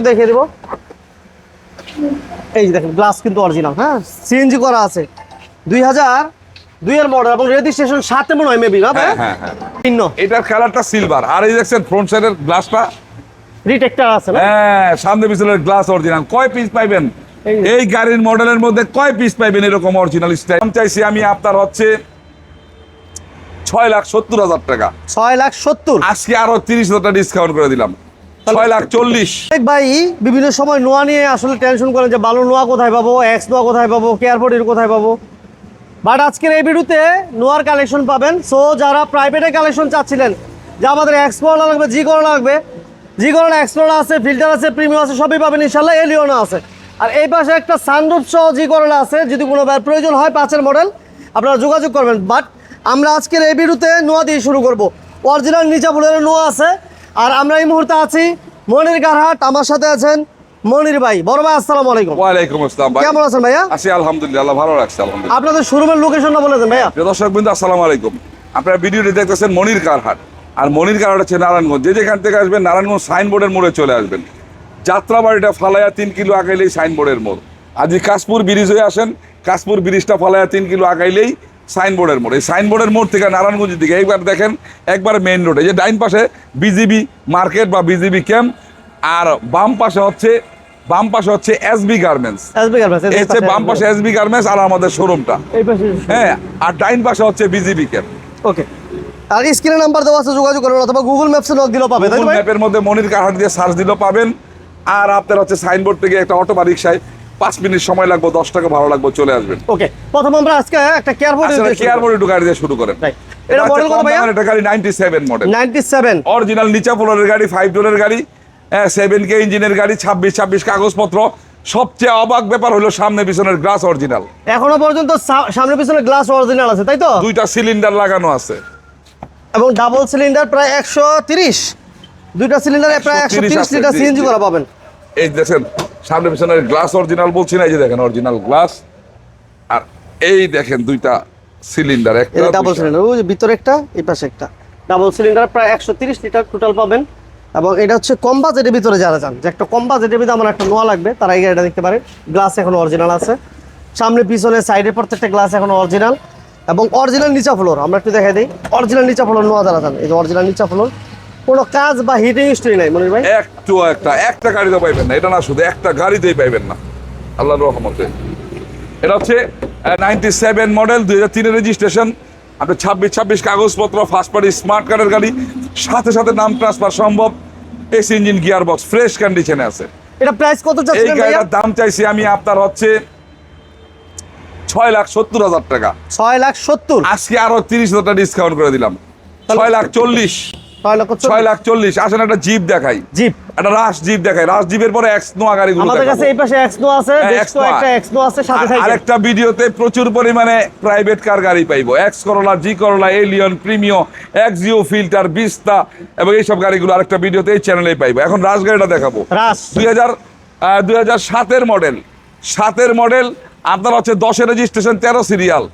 একটু দেখে দেবো। এই যে দেখেন গ্লাস কিন্তু অরিজিনাল হ্যাঁ? সিএনজি করা আছে। দুই হাজার দুইয়ের মডেল এবং রেজিস্ট্রেশন সাথে মনে হয় মেবি না? হ্যাঁ হ্যাঁ হ্যাঁ। ভিন্ন। এটার কালারটা সিলভার আর এই দেখছেন ফ্রন্ট সাইডের গ্লাসটা রিটেক্টার আছে না? হ্যাঁ সামনে পিছনের গ্লাস অরিজিনাল কয় পিস পাইবেন? এই এই গাড়ির মডেলের মধ্যে কয় পিস পাইবেন এরকম অরিজিনাল স্টাইল চাইছি আমি আপনার হচ্ছে ছয় লাখ সত্তর হাজার টাকা। ছয় লাখ সত্তর। আজকে আরও তিরিশ হাজার টাকা ডিসকাউন্ট করে দিলাম। ভাই, বিভিন্ন সময় নোয়া নিয়ে আসলে টেনশন করেন যে নোয়া কোথায় এক্স কোথায় পাবো কোথায় পাবো। বাট আজকের নোয়ার কালেকশন পাবেন। সো যারা প্রাইভেটে কালেকশন চাচ্ছিলেন আমাদের লাগবে লাগবে আছে ফিল্টার আছে আছে, সবই পাবেন আছে। আর এই পাশে একটা আছে, যদি কোনো প্রয়োজন হয়, পাঁচের মডেল আপনারা যোগাযোগ করবেন। বাট আমরা আজকের এই ভিডিওতে নোয়া দিয়ে শুরু করব। অরিজিনাল নিচা ফুলের নোয়া আছে আর আমরা এই মুহূর্তে আছি মনির গারহাট আমার সাথে আছেন মনির ভাই। বড় ভাই আসসালামু আলাইকুম। ওয়ালাইকুম আসসালাম ভাই। কেমন আছেন ভাইয়া? আছি আলহামদুলিল্লাহ ভালো রাখছে আলহামদুলিল্লাহ। আপনাদের শোরুমের লোকেশনটা বলে দেন ভাইয়া। প্রিয় দর্শক বিন্দু আসসালামু আলাইকুম। আপনারা ভিডিওটি দেখতেছেন মনির কারহাট আর মনির কারহাট হচ্ছে নারায়ণগঞ্জ। যে যেখান থেকে আসবেন নারায়ণগঞ্জ সাইনবোর্ডের মোড়ে চলে আসবেন। যাত্রাবাড়িটা ফালাইয়া তিন কিলো আগাইলেই সাইনবোর্ডের মোড়। আজ কাশপুর ব্রিজ হয়ে আসেন। কাশপুর ব্রিজটা ফালাইয়া তিন কিলো আগাইলেই সাইনবোর্ডের মোড়। এই সাইনবোর্ডের মোড় থেকে নারায়ণগঞ্জের দিকে। একবার দেখেন একবার মেইন রোডে যে ডাইন পাশে বিজিবি মার্কেট বা বিজিবি ক্যাম্প আর বাম পাশে হচ্ছে বাম পাশে হচ্ছে এসবি গার্মেন্টস এসবি গার্মেন্টস এই হচ্ছে বাম পাশে এসবি গার্মেন্টস আর আমাদের শোরুমটা এই পাশে হ্যাঁ আর ডাইন পাশে হচ্ছে বিজিবি ক্যাম্প ওকে আর স্ক্রিনে নাম্বার দেওয়া আছে যোগাযোগ করবেন অথবা গুগল ম্যাপসে নক দিলেও পাবে তাই গুগল ম্যাপের মধ্যে মনির কাহাট দিয়ে সার্চ দিলেও পাবেন। আর আপনার হচ্ছে সাইনবোর্ড থেকে একটা অটো বা রিক্সায় পাঁচ মিনিট সময় লাগবে দশ টাকা ভালো লাগবে চলে আসবেন। ওকে প্রথম আমরা আজকে একটা কেয়ারপোর্ট আসলে কেয়ার মডেল একটু গাড়ি দিয়ে শুরু করেন। এটা model কত ভাইয়া? এটা গাড়ি নাইনটি সেভেন মডেল 97 অরিজিনাল নিচা ফ্লোরের গাড়ি ফাইভ ডোরের গাড়ি সেভেন কে ইঞ্জিনের গাড়ি ছাব্বিশ ছাব্বিশ কাগজপত্র। সবচেয়ে অবাক ব্যাপার হলো সামনে পিছনের গ্লাস অরিজিনাল এখনও পর্যন্ত সামনে পিছনের গ্লাস অরিজিনাল আছে তাই তো? দুইটা সিলিন্ডার লাগানো আছে। এবং ডাবল সিলিন্ডার প্রায় একশো তিরিশ। দুইটা সিলিন্ডারে প্রায় একশো 130 লিটার সিএনজি। করা পাবেন। এই দেখেন সামনে পিছনে গ্লাস অরিজিনাল বলছি না এই যে দেখেন অরিজিনাল গ্লাস। আর এই দেখেন দুইটা সিলিন্ডার একটা এটা ডাবল সিলিন্ডার ওই যে ভিতরে একটা এই পাশে একটা। ডাবল সিলিন্ডার প্রায় একশো তিরিশ লিটার টোটাল পাবেন। এবং এটা হচ্ছে কম বাজেটের ভিতরে যারা যান যে একটা কম বাজেটের ভিতরে আমার একটা নোয়া লাগবে তারা এই গাড়িটা দেখতে পারে। গ্লাস এখন অরিজিনাল আছে। সামনে পিছনে সাইডে প্রত্যেকটা গ্লাস এখন অরিজিনাল। এবং অরিজিনাল নিচা ফ্লোর আমরা একটু দেখাই দিই। অরিজিনাল নিচা ফ্লোর নোয়া যারা যান এই যে অরিজিনাল নিচা ফ্লোর কোনো কাজ বা হিটিং হিস্ট্রি নাই মনির ভাই? একটু একটা একটা গাড়িতে পাইবেন না এটা না শুধু একটা গাড়িতেই পাইবেন না। আল্লাহর রহমতে। এটা হচ্ছে নাইনটি সেভেন মডেল দুই হাজার তিনের রেজিস্ট্রেশন আপনার ছাব্বিশ ছাব্বিশ কাগজপত্র ফার্স্ট পার্টি স্মার্ট কার্ডের গাড়ি সাথে সাথে নাম ট্রান্সফার সম্ভব। AC engine gear box fresh কন্ডিশনে আছে। এটা প্রাইস কত এই গাড়িটার দাম চাইছি আমি আপনার হচ্ছে ছয় লাখ সত্তর হাজার টাকা। ছয় লাখ সত্তর। আজকে আরও তিরিশ হাজার টাকা ডিসকাউন্ট করে দিলাম। ছয় লাখ চল্লিশ। ছয় লাখ চল্লিশ। আসেন একটা জিপ দেখাই। জিপ। একটা রাশ জিপ দেখাই। রাশ জিপের পরে এক্স নোয়া গাড়িগুলো আমাদের কাছে এই পাশে এক্সনো আছে হ্যাঁ, এক্সনো আছে সাথে আরেকটা ভিডিওতে প্রচুর পরিমাণে প্রাইভেট কার গাড়ি পাইবো। X Corolla G Corolla Allion Premio Axio Fielder Vista এবং এইসব গাড়িগুলো আরেকটা ভিডিওতে এই চ্যানেলেই পাইবো। এখন গাড়িটা দেখাবো। রাস। দুই হাজার দুই হাজার সাতের মডেল সাতের মডেল আপনার হচ্ছে দশের রেজিস্ট্রেশন তেরো সিরিয়াল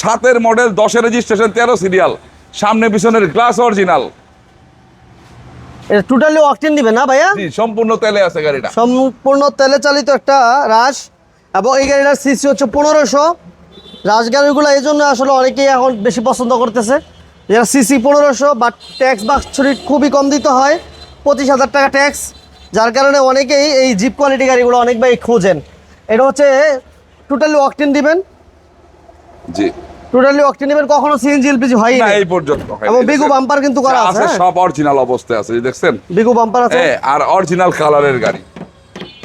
সাতের মডেল দশের রেজিস্ট্রেশন তেরো সিরিয়াল সামনে পিছনের গ্লাস অরিজিনাল এটা টোটালি অকটেন দিবে না ভাইয়া? জি সম্পূর্ণ তেলে আছে গাড়িটা। সম্পূর্ণ তেলে চালিত একটা রাস এবং এই গাড়িটার সিসি হচ্ছে পনেরোশো। রাস গাড়িগুলো এই জন্য আসলে অনেকেই এখন বেশি পছন্দ করতেছে। যেটা সিসি পনেরোশো বাট ট্যাক্স বাক্সরি খুবই কম দিতে হয় পঁচিশ হাজার টাকা ট্যাক্স। যার কারণে অনেকেই এই জিপ কোয়ালিটি গাড়িগুলো অনেক ভাই খোঁজেন। এটা হচ্ছে টোটালি অকটেন দিবেন। জি। টোটালি অকটেন দিবেন কখনো সিএনজি এলপিজি হয়ই না এই পর্যন্ত এবং বিগু বাম্পার কিন্তু করা আছে হ্যাঁ? সব অরিজিনাল অবস্থায় আছে দেখছেন? বিগু বাম্পার আছে? হ্যাঁ আর অরিজিনাল কালারের গাড়ি।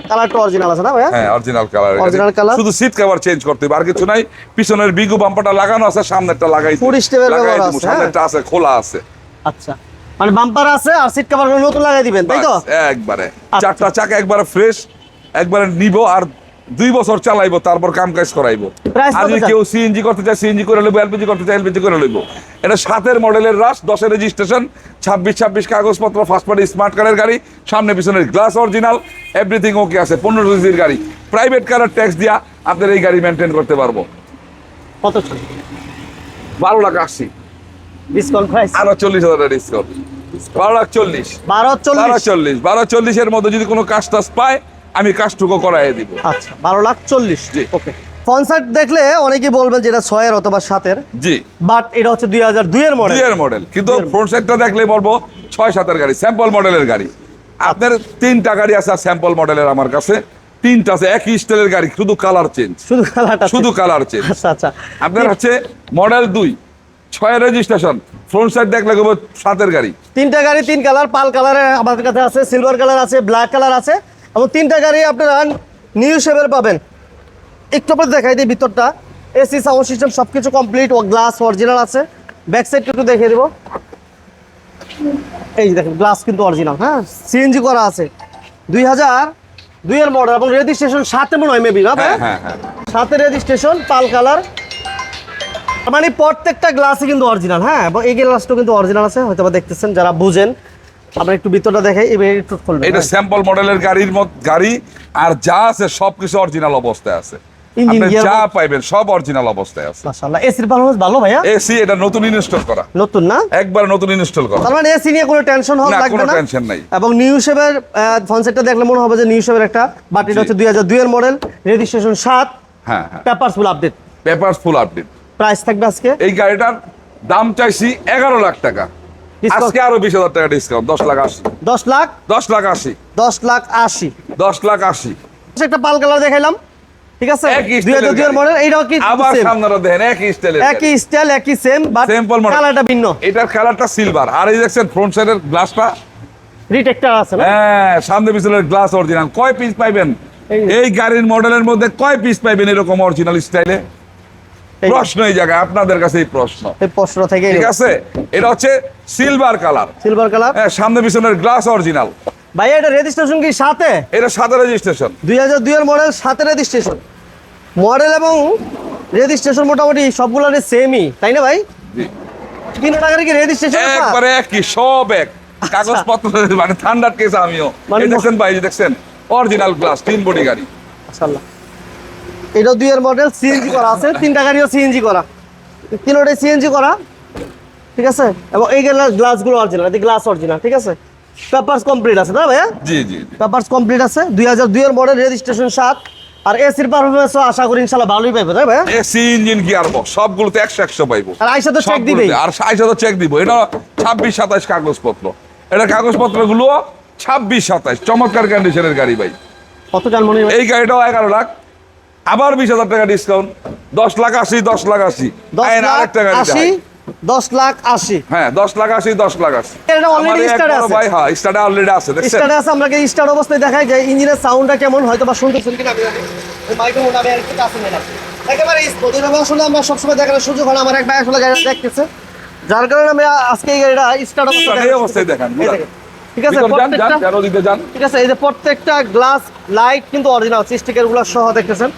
কালারটা অরিজিনাল আছে না ভাইয়া? হ্যাঁ অরিজিনাল কালারের Original colour? শুধু সিট কভার চেঞ্জ করতে হবে আর কিছু নাই। পিছনের বিগু বাম্পারটা লাগানো আছে সামনেরটা লাগাই ব্যবহার আছে, হ্যাঁ? সামনেরটা আছে খোলা আছে। আচ্ছা। মানে বাম্পার আছে আর সিট কভার নতুন লাগাই দিবেন তাই তো? একবারে। চারটা চাকা একবারে ফ্রেশ একবারে নিব আর দুই বছর চালাইবো তারপর কাম কাজ করাইবো আর যদি কেউ সিএনজি করতে চায় সিএনজি করে লইবো এলপিজি করতে চায় এলপিজি করে লইবো। এটা সাতের মডেলের রাস দশের রেজিস্ট্রেশন ছাব্বিশ ছাব্বিশ কাগজপত্র ফার্স্ট পার্টি স্মার্ট কারের গাড়ি সামনে পিছনের গ্লাস অরিজিনাল এভরিথিং ওকে আছে পনেরো সিসির গাড়ি। প্রাইভেট কারের ট্যাক্স দিয়া আপনার এই গাড়ি মেনটেন করতে পারব। কত বারো লাখ আশি। ডিসকাউন্ট আরও চল্লিশ হাজার ডিসকাউন্ট বারো লাখ চল্লিশ। বারো বারো চল্লিশ চল্লিশ বারো চল্লিশের মধ্যে যদি কোনো কাজ টাজ পায় আমি কাজটুকু করাই দিব। আচ্ছা বারো লাখ চল্লিশ। জি। ওকে কনসার্ট দেখলে অনেকেই বলবেন যেটা ছয়ের অথবা সাতের। জি। বাট এটা হচ্ছে দুই হাজার দুইয়ের মডেল দুইয়ের মডেল কিন্তু ফ্রন্ট সাইডটা দেখলে বলব ছয় সাতের গাড়ি স্যাম্পল মডেলের গাড়ি। আপনার তিনটা গাড়ি আছে স্যাম্পল মডেলের আমার কাছে। তিনটা আছে একই স্টাইলের গাড়ি শুধু কালার চেঞ্জ শুধু কালারটা শুধু কালার চেঞ্জ আচ্ছা আচ্ছা। আপনার হচ্ছে মডেল দুই ছয় রেজিস্ট্রেশন ফ্রন্ট সাইড দেখলে সাতের গাড়ি। তিনটা গাড়ি তিন কালার পাল কালারে আমাদের কাছে আছে সিলভার কালার আছে ব্ল্যাক কালার আছে। এবং তিনটা গাড়ি আপনারা নিউ শেপের পাবেন। একটু আপনার দেখাই দিই ভিতরটা। এসি সাউন্ড সিস্টেম সব কিছু কমপ্লিট ও গ্লাস অরিজিনাল আছে। ব্যাক সাইড একটু দেখিয়ে দেবো। এই দেখেন গ্লাস কিন্তু অরিজিনাল হ্যাঁ? সিএনজি করা আছে। দুই হাজার দুইয়ের মডেল এবং রেজিস্ট্রেশন সাথে মনে হয় মেবি না? হ্যাঁ হ্যাঁ হ্যাঁ। সাথে রেজিস্ট্রেশন পাল কালার মানে প্রত্যেকটা গ্লাসই কিন্তু অরিজিনাল হ্যাঁ? এবং এই গ্লাসটাও কিন্তু অরিজিনাল আছে হয়তো দেখতেছেন যারা বুঝেন। আমরা একটু ভিতরটা দেখাই এবার একটু খুলবেন এটা স্যাম্পল মডেলের গাড়ির মত গাড়ি আর যা আছে সবকিছু অরিজিনাল অবস্থায় আছে। আপনি যা পাইবেন সব অরিজিনাল অবস্থায় আছে। মাশাআল্লাহ এসির পারফরম্যান্স ভালো ভাইয়া? এসি এটা নতুন ইনস্টল করা। নতুন না? একবার নতুন ইনস্টল করা। তার মানে এসি নিয়ে কোনো টেনশন হওয়া না, লাগবে কোনো না। tension নাই। এবং নিউ শেপের ফোন সেটটা দেখলে মনে হবে যে নিউ শেপের একটা বাট এটা হচ্ছে দুই হাজার দুইয়ের মডেল রেজিস্ট্রেশন সাত হ্যাঁ হ্যাঁ। Papers full update paper full update price থাকবে আজকে? এই গাড়িটার দাম চাইছি এগারো লাখ টাকা। আজকে আরও বিশ হাজার টাকা ডিসকাউন্ট দশ লাখ আশি। দশ লাখ? দশ লাখ আশি। দশ লাখ আশি। দশ লাখ আশি। একটা পাল কালার দেখাইলাম। ঠিক আছে? দুই হাজার স্টাইলের মডেল এইটাও কি আবার same? দেখেন একই স্টাইলের একই স্টাইল একই সেম বাট Simple model। কালারটা ভিন্ন। এটার কালারটা সিলভার আর এই দেখছেন ফ্রন্ট সাইডের গ্লাসটা রিটেক্টার আছে না? হ্যাঁ সামনে পিছনের গ্লাস অরিজিনাল কয় পিস পাইবেন? এই- গাড়ির মডেলের মধ্যে কয় পিস পাইবেন এরকম অরিজিনাল স্টাইলে প্রশ্ন এই জায়গায় আপনাদের কাছে এই প্রশ্ন। এই প্রশ্ন থেকে ঠিক আছে? এটা হচ্ছে সিলভার কালার সিলভার কালার হ্যাঁ সামনে পিছনের গ্লাস অরিজিনাল ভাই এটা রেজিস্ট্রেশন কি সাথে? এটা সাদা রেজিস্ট্রেশন দুই হাজার দুইয়ের মডেল সাথে রেজিস্ট্রেশন মডেল এবং রেজিস্ট্রেশন মোটামুটি সবগুলোর সেমই তাই না ভাই? তিন টাকার কি রেজিস্ট্রেশন একবারে একই সব এক। কাগজপত্র মানে ঠান্ডার কেস আমিও। মানে এই দেখছেন ভাই দেখছেন? অরিজিনাল গ্লাস তিন বডি গাড়ি। মাশাআল্লাহ। এটা দুইয়ের মডেল সিএনজি করা আছে তিনটা গাড়িও সিএনজি করা। তিনোটাই সিএনজি করা ঠিক আছে? এবং এই গ্লাসগুলো অরিজিনাল এই গ্লাস অরিজিনাল ঠিক আছে? পেপারস কমপ্লিট আছে না ভাইয়া? জি জি পেপারস কমপ্লিট আছে দুই হাজার দুইয়ের মডেল রেজিস্ট্রেশন সাত আর এসির পারফরমেন্সও আশা করি ইনশাল্লাহ ভালোই পাইবে তাই ভাইয়া? এসি ইঞ্জিন গিয়ার বক্স সবগুলোতে একশো একশো পাইবো। আর আইসা তো চেক। দিবেই। আর সাইজ তো চেক দিব। এটা ছাব্বিশ সাতাশ কাগজপত্র। এটা কাগজপত্রগুলো ছাব্বিশ সাতাশ চমৎকার কন্ডিশনের গাড়ি ভাই। কত জান মনে এই গাড়িটাও এগারো লাখ। আবার বিশ হাজার টাকা ডিসকাউন্ট দশ লাখ আশি দশ লাখ আশি। দশ লাখ আরেকটা গাড়ি আশি দশ লাখ আশি। হ্যাঁ দশ লাখ আশি দশ লাখ আশি। আছে। হ্যাঁ স্টার্টে আছে আমরা অবস্থায় দেখাই যে ইঞ্জিনের সাউন্ডটা কেমন হয়তো বা শুনতেছেন কিনা আমি জানি। ওই মাইক্রোফোন আমি আর একটু কাছে নিলাম। একেবারে আসলে আমরা সবসময় দেখানোর সুযোগ আমার এক ভাই আসলে গাড়িটা দেখতেছে। যার কারণে আমি আজকে এই গাড়িটা স্টার্ট অবস্থায় দেখান। ঠিক আছে প্রত্যেকটা। ঠিক আছে এই যে প্রত্যেকটা গ্লাস লাইট কিন্তু অরিজিনাল স্টিকারগুলো সহ দেখতেছেন।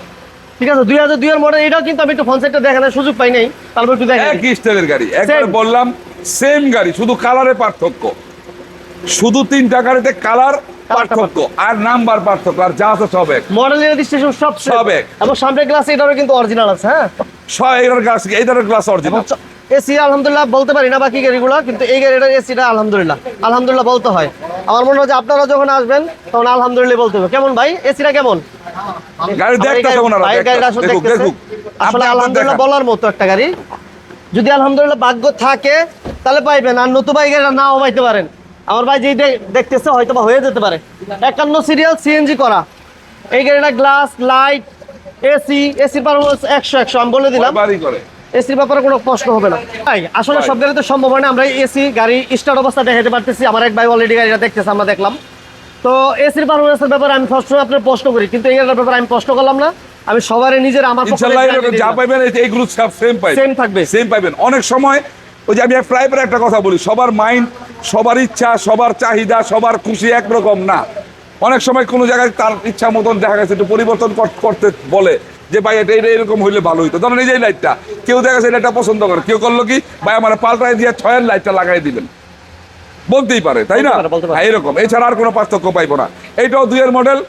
ঠিক আছে দুই হাজার দুইয়ের মডেল এটাও কিন্তু আমি একটু ফোন সেটটা দেখানোর সুযোগ পাই নাই। তারপর একটু দেখেন একই স্টাইলের গাড়ি। একবার বললাম সেম গাড়ি শুধু কালারে পার্থক্য। শুধু তিনটা গাড়িতে কালার পার্থক্য। আর নাম্বার পার্থক্য আর যা আছে সব এক। মডেল রেজিস্ট্রেশন সব সব এক। এবং সামনের গ্লাস এটারও কিন্তু অরিজিনাল আছে হ্যাঁ? সব এটার গ্লাস এইটার গ্লাস অরিজিনাল এসি আলহামদুলিল্লাহ বলতে পারি না বাকি গাড়িগুলো কিন্তু এই গাড়িটার এসিটা আলহামদুলিল্লাহ। আলহামদুলিল্লাহ বলতে হয়। আমার মনে হয় যে আপনারা যখন আসবেন তখন আলহামদুলিল্লাহ বলতে হবে। কেমন ভাই? এসিটা কেমন? গাড়ি দেখতেছে ওনারা ভাইয়ের গাড়িটা আসলে দেখুক দেখুক। আসলে আলহামদুলিল্লাহ বলার মতো একটা গাড়ি। যদি আলহামদুলিল্লাহ ভাগ্য থাকে তাহলে পাইবেন। আর নতুবা এই গাড়িটা নাও পাইতে পারেন। আমার ভাই দেখতেছে হয়তো বা হয়ে যেতে পারে। একান্ন সিরিয়াল সিএনজি করা। এই গাড়িটা গ্লাস লাইট এসি এসির পারফরমেন্স একশো একশো আমি বলে দিলাম। এসির ব্যাপারে কোনো প্রশ্ন হবে না। ভাই আসলে সব গাড়িতে সম্ভব হয় না। আমরা এসি গাড়ি স্টার্ট অবস্থা দেখাতে পারতেছি। আমার এক ভাই অলরেডি গাড়িটা দেখতেছে আমরা দেখলাম। তো এসির পারফরমেন্সের ব্যাপারে আমি সবসময় আপনার প্রশ্ন করি কিন্তু এই ব্যাপারে আমি প্রশ্ন করলাম না। আমি সবারই নিজের আমার ইনশাআল্লাহ যা। পাইবেন এইগুলো সব সেম পাইবেন। Same থাকবে। সেম পাইবেন। অনেক সময় ওই যে আমি প্রাইভেট একটা কথা বলি সবার মাইন্ড সবার ইচ্ছা সবার চাহিদা সবার খুশি একরকম না। অনেক সময় কোনো জায়গায় তার ইচ্ছা মতন দেখা গেছে একটু পরিবর্তন করতে বলে যে ভাই এটা এটা এরকম হইলে ভালো হইতো। ধরেন এই যে লাইটটা কেউ দেখা গেছে লাইটটা পছন্দ করে। কেউ করল কি ভাই আমার পাল্টায় দিয়ে ছয়ের লাইটটা লাগাই দিবেন। বলতেই পারে তাই না। হ্যাঁ, এরকম। এছাড়া আর কোনো পার্থক্য পাইবো না। এইটাও দুইয়ের মডেল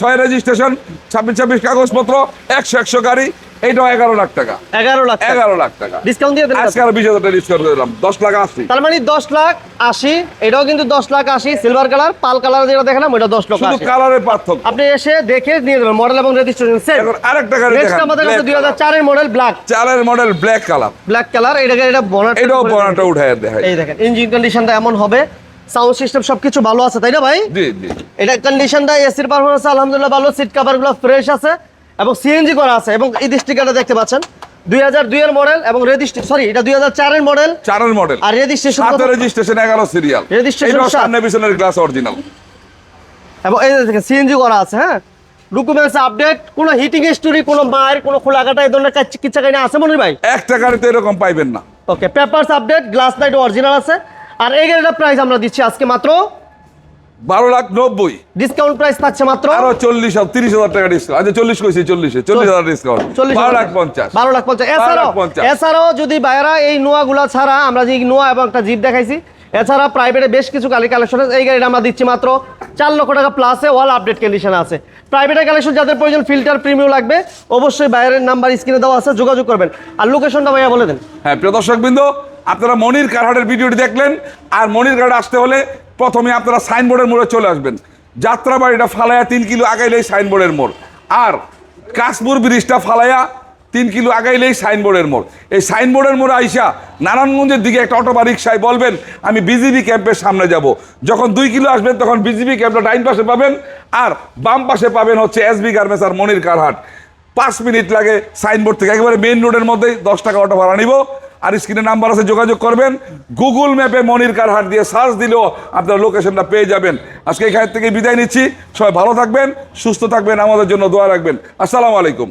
ছয় রেজিস্ট্রেশন ছাব্বিশ ছাব্বিশ কাগজপত্র একশো একশো গাড়ি এইটাও এগারো লাখ টাকা। এগারো লাখ এগারো লাখ টাকা। ডিসকাউন্ট দিয়ে আজকে আরও বিশ হাজার টাকা ডিসকাউন্ট দিলাম। দশ লাখ আশি। তার মানে দশ লাখ আশি এটাও কিন্তু দশ লাখ আশি সিলভার কালার পাল কালার যেটা দেখলাম ওটা দশ লক্ষ শুধু কালারের পার্থক্য। আপনি এসে দেখে নিয়ে যাবেন মডেল এবং রেজিস্ট্রেশন এখন আরেকটা গাড়ি নেক্সট আমাদের কাছে দুই হাজার চারের মডেল ব্ল্যাক চারের model black colour black colour এটাকে এটা বনার এটাও বনাটা উঠায় দেখাই। এই দেখেন ইঞ্জিন কন্ডিশনটা এমন হবে সাউন্ড সিস্টেম সবকিছু ভালো আছে তাই না ভাই? জি জি। এটা কন্ডিশনটা এসির পারফরমেন্স আলহামদুলিল্লাহ ভালো সিট কভারগুলো ফ্রেশ আছে। এবং সিএনজি করা আছে এবং এই স্টিকারটা দেখতে পাচ্ছেন। দুই হাজার দুইয়ের মডেল এবং রেজিস্ট্রেশন সরি এটা দুই হাজার চারের মডেল। চারের মডেল। আর রেজিস্ট্রেশন রেজিস্ট্রেশন এগারো সিরিয়াল। সামনে পিছনের গ্লাস অরিজিনাল এবং এই দেখেন সিএনজি করা আছে হ্যাঁ? ডকুমেন্টস আপডেট কোনো হিটিং স্টোরি কোনো মায়ের কোনো খোলা কাটা এই ধরনের চিকিৎসা কাহিনী আছে মনির ভাই? একটা গাড়িতে এরকম পাইবেন না। Okay papers update glass light original আছে। আর এই গাড়িটার প্রাইস আমরা দিচ্ছি আজকে মাত্র বারো লাখ নব্বই। ডিসকাউন্ট প্রাইস থাকছে মাত্র? আরও চল্লিশ তিরিশ হাজার টাকা ডিসকাউন্ট আচ্ছা চল্লিশ কইছি চল্লিশে চল্লিশ হাজার ডিসকাউন্ট বারো লাখ পঞ্চাশ। বারো লাখ পঞ্চাশ। এছাড়াও। এছাড়াও যদি বাইরা এই নোয়াগুলা ছাড়া আমরা যে নোয়া এবং একটা জিপ দেখাইছি এছাড়া প্রাইভেটে বেশ কিছু গাড়ি কালেকশন আছে। এই গাড়িটা আমরা দিচ্ছি মাত্র চার লক্ষ টাকা প্লাসে ওয়াল আপডেট কন্ডিশন আছে। প্রাইভেটের কালেকশন যাদের প্রয়োজন ফিল্টার প্রিমিয়াম লাগবে অবশ্যই বাইরের নাম্বার স্ক্রিনে দেওয়া আছে যোগাযোগ করবেন। আর লোকেশনটা ভাইয়া বলে দেন। হ্যাঁ প্রিয় দর্শক বৃন্দ আপনারা মনির কারহাটের ভিডিওটি দেখলেন। আর মনির কারহাট আসতে হলে প্রথমে আপনারা সাইনবোর্ডের মোড়ে চলে আসবেন। যাত্রাবাড়িটা ফালাইয়া তিন কিলো আগাইলেই সাইনবোর্ডের মোড়। আর কাশপুর ব্রিজটা ফালাইয়া তিন কিলো আগাইলেই সাইনবোর্ডের মোড়। এই সাইনবোর্ডের মোড়ে আইসা নারায়ণগঞ্জের দিকে একটা অটো বা রিক্সায় বলবেন, আমি বিজিবি ক্যাম্পের সামনে যাব। যখন দুই কিলো আসবেন, তখন বিজিবি ক্যাম্পটা ডাইন পাশে পাবেন, আর বাম পাশে পাবেন হচ্ছে এসবি গার্মেন্টস আর মনির কারহাট। পাঁচ মিনিট লাগে সাইনবোর্ড থেকে। একেবারে মেইন রোডের মধ্যেই দশ টাকা অটো ভাড়া নিব। আর স্ক্রিনে নাম্বার আছে, যোগাযোগ করবেন। গুগল ম্যাপে মনির কারহাট দিয়ে সার্চ দিলেও আপনার লোকেশনটা পেয়ে যাবেন। আজকে এখান থেকে বিদায় নিচ্ছি। সবাই ভালো থাকবেন, সুস্থ থাকবেন, আমাদের জন্য দোয়া রাখবেন। আসসালামু আলাইকুম।